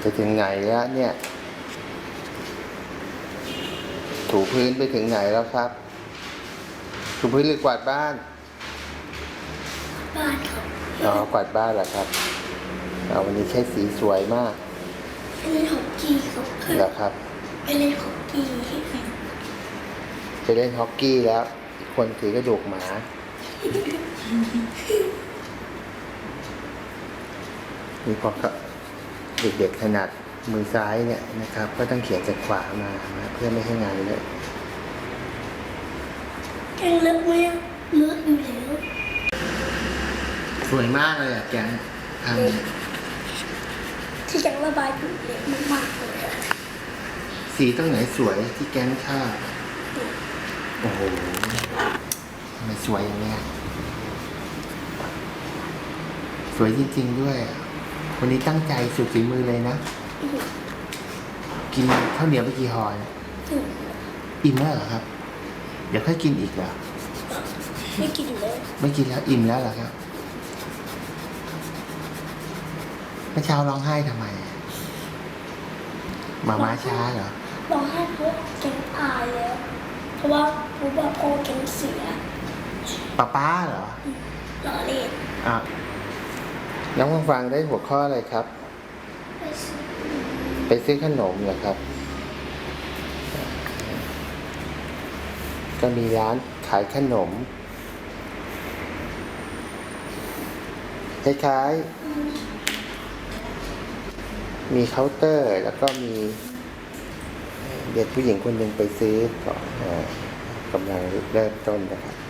ไปถึงไหนแล้วเนี่ย ถูพื้นไปถึงไหนแล้วครับ ถูพื้นหรือกวาดบ้าน บ้านครับอ๋อกวาดบ้านเหรอครับเอาวันนี้ใช้สีสวยมากไปเล่นฮอกกี้ครับเหรอครับไปเล่นฮอกกี้ไปเล่นฮอกกี้แล้วอีกคนถือกระดูกหมานี่พอก็ เด็กๆถนัดมือซ้ายเนี่ยนะครับ ก็ต้องเขียนจากขวามานะเพื่อไม่ให้งานเลอะแกงเลิกไหมอะเลิกอยู่แล้ว สวยมากเลยอะแกงทำเนี่ยที่แกงระบายอยู่เล็กมากๆเลยอะสีตรงไหนสวยที่แกงชอบโอ้โหทำไมสวยอย่างเนี้ยสวยจริง ๆ ด้วยอะ วันนี้ตั้งใจสุดฝีมือเลยนะ กินข้าวเหนียวไปกี่ห่อเนี่ยอืมอิ่มแล้วเหรอครับ เดี๋ยวค่อยกินอีกเหรอ ไม่กินอยู่แล้วไม่กินแล้วอิ่มแล้วเหรอครับเมื่อเช้าร้องไห้ทำไมมาม้าช้าเหรอ ร้องไห้เพราะแกงอายแล้วเพราะว่ารู้ว่าพ่อแกงเสียป้าป้าเหรอ ล้อเล่นอะ น้องฟังฟังได้หัวข้ออะไรครับไปซื้อไปซื้อขนมเหรอครับ ก็มีร้านขายขนมคล้ายๆ มีเคาน์เตอร์ แล้วก็มี เด็กผู้หญิงคนหนึ่งไปซื้อก่อนกำลังเริ่มต้นนะครับ